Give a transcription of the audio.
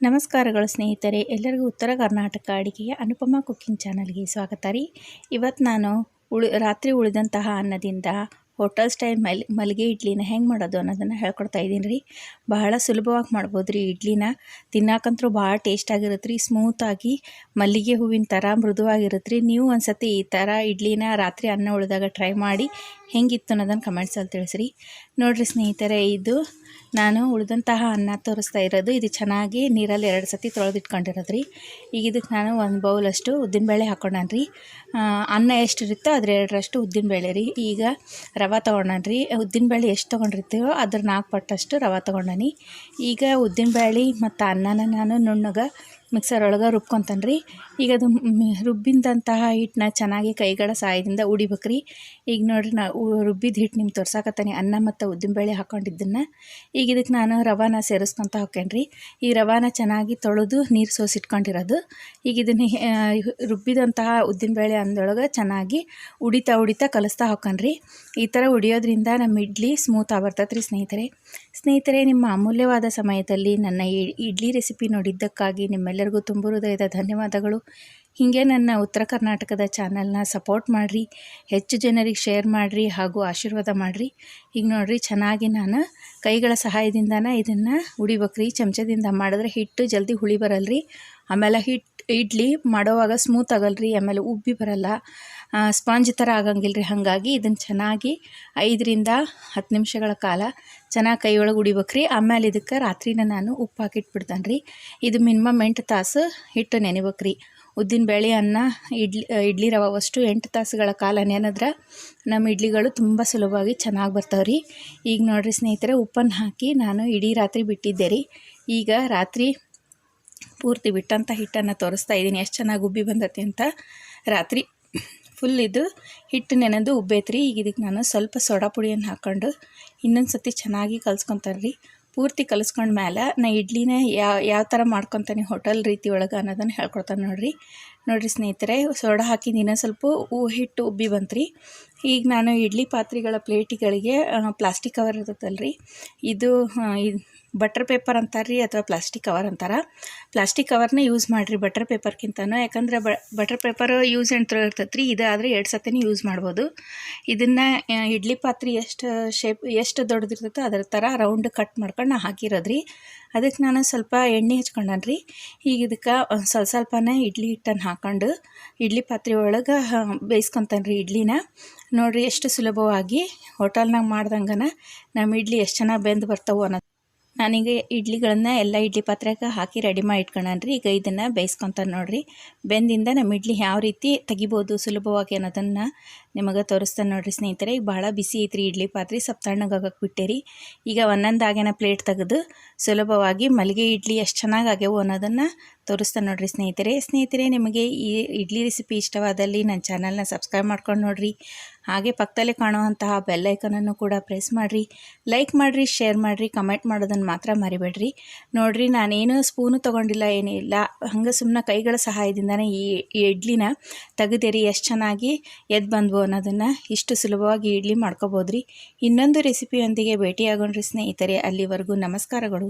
ನಮಸ್ಕಾರಗಳು ಸ್ನೇಹಿತರೆ, ಎಲ್ಲರಿಗೂ ಉತ್ತರ ಕರ್ನಾಟಕ ಅಡಿಗೆಯ ಅನುಪಮ ಕುಕ್ಕಿಂಗ್ ಚಾನಲ್ಗೆ ಸ್ವಾಗತ ರೀ. ಇವತ್ತು ನಾನು ಉಳಿ, ರಾತ್ರಿ ಉಳಿದಂತಹ ಅನ್ನದಿಂದ ಹೋಟೆಲ್ ಸ್ಟೈಲ್ ಮಲ್, ಮಲ್ಲಿಗೆ ಇಡ್ಲಿನ ಹೆಂಗೆ ಮಾಡೋದು ಅನ್ನೋದನ್ನು ಹೇಳ್ಕೊಡ್ತಾ ಇದ್ದೀನಿ ರೀ. ಬಹಳ ಸುಲಭವಾಗಿ ಮಾಡ್ಬೋದು ರೀ ಇಡ್ಲಿನ. ತಿನ್ನಕ್ಕಂತರೂ ಭಾಳ ಟೇಸ್ಟಾಗಿರುತ್ತೆ ರೀ ಸ್ಮೂತಾಗಿ ಮಲ್ಲಿಗೆ ಹೂವಿನ ಥರ ಮೃದುವಾಗಿರುತ್ತೆ ರೀ. ನೀವು ಒಂದು ಸತಿ ಈ ಥರ ಇಡ್ಲಿನ ರಾತ್ರಿ ಅನ್ನ ಉಳಿದಾಗ ಟ್ರೈ ಮಾಡಿ ಹೆಂಗಿತ್ತು ಅನ್ನೋದನ್ನು ಕಮೆಂಟ್ಸಲ್ಲಿ ತಿಳಿಸ್ರಿ. ನೋಡಿರಿ ಸ್ನೇಹಿತರೆ, ಇದು ನಾನು ಉಳಿದಂತಹ ಅನ್ನ ತೋರಿಸ್ತಾ ಇರೋದು. ಇದು ಚೆನ್ನಾಗಿ ನೀರಲ್ಲಿ ಎರಡು ಸತಿ ತೊಳೆದಿಟ್ಕೊಂಡಿರೋದು ರೀ ಈಗ ಇದಕ್ಕೆ ನಾನು ಒಂದು ಬೌಲಷ್ಟು ಉದ್ದಿನಬೇಳೆ ರೀ ಅನ್ನ ಎಷ್ಟು ಇರುತ್ತೋ ಅದ್ರ ಎರಡರಷ್ಟು ಉದ್ದಿನಬೇಳೆ ರೀ. ಈಗ ರವೆ ತೊಗೊಂಡಾನ ರೀ ಉದ್ದಿನಬೇಳೆ ಎಷ್ಟು ತೊಗೊಂಡಿರ್ತೀವೋ ಅದ್ರ ನಾಲ್ಕು ಪಟ್ಟಷ್ಟು ರವೆ ತೊಗೊಂಡಾನಿ. ಈಗ ಉದ್ದಿನಬೇಳೆ ಮತ್ತು ಅನ್ನನ ನಾನು ನುಣ್ಣಗೆ ಮಿಕ್ಸರ್ ಒಳಗೆ ರುಬ್ಕೊತಾನೆ ರೀ ಈಗ ಅದು ರುಬ್ಬಿದಂತಹ ಹಿಟ್ಟನ್ನ ಚೆನ್ನಾಗಿ ಕೈಗಳ ಸಹಾಯದಿಂದ ಉಡಿಬೇಕ್ರಿ. ಈಗ ನೋಡಿರಿ ನಾ ರುಬ್ಬಿದ ಹಿಟ್ಟು ನಿಮ್ಗೆ ತೋರ್ಸಾಕತ್ತಾನೆ. ಅನ್ನ ಮತ್ತು ಉದ್ದಿನಬೇಳೆ ಹಾಕ್ಕೊಂಡಿದ್ದನ್ನು ಈಗ ಇದಕ್ಕೆ ನಾನು ರವಾನ ಸೇರಿಸ್ಕೊತ ಹೋಗ್ತೇನೆ ರೀ ಈ ರವಾನ ಚೆನ್ನಾಗಿ ತೊಳೆದು ನೀರು ಸೋಸಿಟ್ಕೊಂಡಿರೋದು. ಈಗ ಇದನ್ನು ರುಬ್ಬಿದಂತಹ ಉದ್ದಿನಬೇಳೆ ಅಂದೊಳಗೆ ಚೆನ್ನಾಗಿ ಉಡಿತಾ ಉಡಿತಾ ಕಲಿಸ್ತಾ ರೀ ಈ ಥರ ಉಡಿಯೋದ್ರಿಂದ ನಮ್ಮ ಇಡ್ಲಿ ಸ್ಮೂತ್ ಆಗ್ಬರ್ತೈತೆ ರೀ ಸ್ನೇಹಿತರೆ. ಸ್ನೇಹಿತರೆ, ನಿಮ್ಮ ಅಮೂಲ್ಯವಾದ ಸಮಯದಲ್ಲಿ ನನ್ನ ಇಡ್ಲಿ ರೆಸಿಪಿ ನೋಡಿದ್ದಕ್ಕಾಗಿ ನಿಮ್ಮೆಲ್ಲರಿಗೂ ತುಂಬ ಹೃದಯದ ಧನ್ಯವಾದಗಳು. ಹೀಗೆ ನನ್ನ ಉತ್ತರ ಕರ್ನಾಟಕದ ಚಾನಲ್ನ ಸಪೋರ್ಟ್ ಮಾಡಿರಿ, ಹೆಚ್ಚು ಜನರಿಗೆ ಶೇರ್ ಮಾಡಿರಿ ಹಾಗೂ ಆಶೀರ್ವಾದ ಮಾಡಿರಿ. ಈಗ ನೋಡಿರಿ, ಚೆನ್ನಾಗಿ ನಾನು ಕೈಗಳ ಸಹಾಯದಿಂದನೇ ಇದನ್ನು ಉಡಿಬೇಕ್ರಿ, ಚಮಚದಿಂದ ಮಾಡಿದ್ರೆ ಹಿಟ್ಟು ಜಲ್ದಿ ಹುಳಿ ಬರಲ್ರಿ. ಆಮೇಲೆ ಹಿಟ್ಟು ಇಡ್ಲಿ ಮಾಡೋವಾಗ ಸ್ಮೂತ್ ಆಗಲ್ರಿ, ಆಮೇಲೆ ಉಬ್ಬಿ ಬರಲ್ಲ. ಸ್ಪಾಂಜ್ ಥರ ಆಗಂಗಿಲ್ಲ ರೀ ಹಾಗಾಗಿ ಇದನ್ನು ಚೆನ್ನಾಗಿ ಐದರಿಂದ ಹತ್ತು ನಿಮಿಷಗಳ ಕಾಲ ಚೆನ್ನಾಗಿ ಕೈಯೊಳಗೆ ಉಡಿಬೇಕು ರೀ ಆಮೇಲೆ ಇದಕ್ಕೆ ರಾತ್ರಿನ ನಾನು ಉಪ್ಪು ಹಾಕಿಟ್ಬಿಡ್ತಾನೆ ರೀ ಇದು ಮಿನಿಮಮ್ ಎಂಟು ತಾಸು ಹಿಟ್ಟು ನೆನೆಬೇಕ್ರಿ. ಉದ್ದಿನ ಬೇಳೆ, ಅನ್ನ, ಇಡ್ಲಿ ಇಡ್ಲಿ ರವಷ್ಟು ಎಂಟು ತಾಸುಗಳ ಕಾಲ ನೆನೆದ್ರೆ ನಮ್ಮ ಇಡ್ಲಿಗಳು ತುಂಬ ಸುಲಭವಾಗಿ ಚೆನ್ನಾಗಿ ಬರ್ತಾವೆ ರೀ ಈಗ ನೋಡಿರಿ ಸ್ನೇಹಿತರೆ, ಉಪ್ಪನ್ನು ಹಾಕಿ ನಾನು ಇಡೀ ರಾತ್ರಿ ಬಿಟ್ಟಿದ್ದೆ ರೀ. ಈಗ ರಾತ್ರಿ ಪೂರ್ತಿ ಬಿಟ್ಟಂಥ ಹಿಟ್ಟನ್ನು ತೋರಿಸ್ತಾ ಇದ್ದೀನಿ. ಎಷ್ಟು ಚೆನ್ನಾಗಿ ಉಬ್ಬಿ ಬಂದತಿ ಅಂತ. ರಾತ್ರಿ ಫುಲ್ ಇದು ಹಿಟ್ಟು ನೆನೆದು ಉಬ್ಬೈತ್ರಿ. ಈಗ ಇದಕ್ಕೆ ನಾನು ಸ್ವಲ್ಪ ಸೋಡಾ ಪುಡಿಯನ್ನು ಹಾಕ್ಕೊಂಡು ಇನ್ನೊಂದು ಸತಿ ಚೆನ್ನಾಗಿ ಕಲ್ಸ್ಕೊತಾರೆ ರೀ ಪೂರ್ತಿ ಕಲಿಸ್ಕೊಂಡ ಮೇಲೆ ನಾ ಇಡ್ಲಿನ ಯಾವ ಯಾವ ಥರ ಮಾಡ್ಕೊತಾನೆ ಹೋಟೆಲ್ ರೀತಿ ಒಳಗೆ ಅನ್ನೋದನ್ನು ಹೇಳ್ಕೊಡ್ತಾನೆ ನೋಡಿರಿ. ನೋಡಿರಿ ಸ್ನೇಹಿತರೆ, ಸೋಡಾ ಹಾಕಿದ ಇನ್ನೂ ಸ್ವಲ್ಪ ಹೂ ಹಿಟ್ಟು ಉಬ್ಬಿ ಬಂತ್ರಿ. ಈಗ ನಾನು ಇಡ್ಲಿ ಪಾತ್ರೆಗಳ ಪ್ಲೇಟಿಗಳಿಗೆ ಪ್ಲಾಸ್ಟಿಕ್ ಕವರ್ ಇರುತ್ತಲ್ರಿ. ಇದು ಬಟರ್ ಪೇಪರ್ ಅಂತಾರೆ ರೀ ಅಥವಾ ಪ್ಲಾಸ್ಟಿಕ್ ಕವರ್ ಅಂತಾರೆ. ಪ್ಲಾಸ್ಟಿಕ್ ಕವರ್ನೇ ಯೂಸ್ ಮಾಡಿರಿ ಬಟರ್ ಪೇಪರ್ಕಿಂತನೂ ಯಾಕಂದ್ರೆ butter paper use and throw ಇರ್ತೈತೆ ರೀ ಇದು ಆದರೆ ಎರಡು ಸತಿನೂ ಯೂಸ್ ಮಾಡ್ಬೋದು. ಇದನ್ನು ಇಡ್ಲಿ ಪಾತ್ರೆ ಎಷ್ಟು ಶೇಪ್ ಎಷ್ಟು ದೊಡ್ಡದಿರ್ತೈತೋ ಅದರ ಥರ ರೌಂಡ್ ಕಟ್ ಮಾಡ್ಕೊಂಡು ನಾ ಹಾಕಿರೋದು ರೀ ಅದಕ್ಕೆ ನಾನು ಸ್ವಲ್ಪ ಎಣ್ಣೆ ಹಚ್ಕೊಂಡಾನ ರೀ ಈಗ ಇದಕ್ಕೆ ಸ್ವಲ್ಪ ಸ್ವಲ್ಪನೇ ಇಡ್ಲಿ ಹಿಟ್ಟನ್ನು ಹಾಕೊಂಡು, ಇಡ್ಲಿ ಪಾತ್ರೆ ಒಳಗೆ ಬೇಯಿಸ್ಕೊತಾನೆ ರೀ ಇಡ್ಲಿನ. ನೋಡಿರಿ ಎಷ್ಟು ಸುಲಭವಾಗಿ ಹೋಟೆಲ್ನಾಗ ಮಾಡ್ದಂಗನ ನಮ್ಮ ಇಡ್ಲಿ ಎಷ್ಟು ಚೆನ್ನಾಗಿ ಬೆಂದು ಬರ್ತಾವೆ ಅನ್ನೋದು. ನಾನೀಗ ಇಡ್ಲಿಗಳನ್ನ ಎಲ್ಲ ಇಡ್ಲಿ ಪಾತ್ರೆಗೆ ಹಾಕಿ ರೆಡಿ ಮಾಡಿ ಇಟ್ಕೊಳ್ಳೋಣ್ರಿ ಈಗ ಇದನ್ನು ಬೇಯಿಸ್ಕೊತ ನೋಡಿರಿ. ಬೆಂದಿಂದ ನಮ್ಮ ಇಡ್ಲಿ ಯಾವ ರೀತಿ ತೆಗಿಬೋದು ಸುಲಭವಾಗಿ ಅನ್ನೋದನ್ನು ನಿಮಗೆ ತೋರಿಸ್ತಾನೆ ನೋಡಿರಿ ಸ್ನೇಹಿತರೆ. ಈಗ ಭಾಳ ಬಿಸಿ ಐತ್ರಿ ಇಡ್ಲಿ ಪಾತ್ರೆ, ಸ್ವಲ್ಪ ತಣ್ಣಗಾಗಕ್ಕೆ ಬಿಟ್ಟೇರಿ. ಈಗ ಒಂದೊಂದಾಗೇನ ಪ್ಲೇಟ್ ತೆಗೆದು ಸುಲಭವಾಗಿ ಮಲ್ಲಿಗೆ ಇಡ್ಲಿ ಎಷ್ಟು ಚೆನ್ನಾಗಿ ಆಗ್ಯಾವು ಅನ್ನೋದನ್ನು ತೋರಿಸ್ತಾನೆ ನೋಡಿರಿ ಸ್ನೇಹಿತರೆ. ಸ್ನೇಹಿತರೆ, ನಿಮಗೆ ಈ ಇಡ್ಲಿ ರೆಸಿಪಿ ಇಷ್ಟವಾದಲ್ಲಿ ನನ್ನ ಚಾನಲ್ನ ಸಬ್ಸ್ಕ್ರೈಬ್ ಮಾಡ್ಕೊಂಡು ನೋಡಿರಿ. ಹಾಗೆ ಪಕ್ಕದಲ್ಲೇ ಕಾಣುವಂತಹ ಬೆಲ್ಲೈಕನನ್ನು ಕೂಡ ಪ್ರೆಸ್ ಮಾಡಿರಿ. ಲೈಕ್ ಮಾಡಿರಿ ಶೇರ್ ಮಾಡಿರಿ ಕಮೆಂಟ್ ಮಾಡೋದನ್ನು ಮಾತ್ರ ಮರಿಬೇಡ್ರಿ. ನೋಡಿರಿ, ನಾನೇನು ಸ್ಪೂನು ತೊಗೊಂಡಿಲ್ಲ ಇಲ್ಲ. ಹಂಗೆ ಸುಮ್ಮನೆ ಕೈಗಳ ಸಹಾಯದಿಂದನೇ ಈ ಇಡ್ಲಿನ ತೆಗೆದಿರಿ, ಎಷ್ಟು ಚೆನ್ನಾಗಿ ಎದ್ದು ಬಂದ್ವು ಅನ್ನೋದನ್ನು ಇಷ್ಟು ಸುಲಭವಾಗಿ ಇಡ್ಲಿ ಮಾಡ್ಕೋಬೋದ್ರಿ. ಇನ್ನೊಂದು ರೆಸಿಪಿಯೊಂದಿಗೆ ಭೇಟಿಯಾಗೋಣ್ರಿ ಸ್ನೇಹಿತರೆ. ಅಲ್ಲಿವರೆಗೂ ನಮಸ್ಕಾರಗಳು.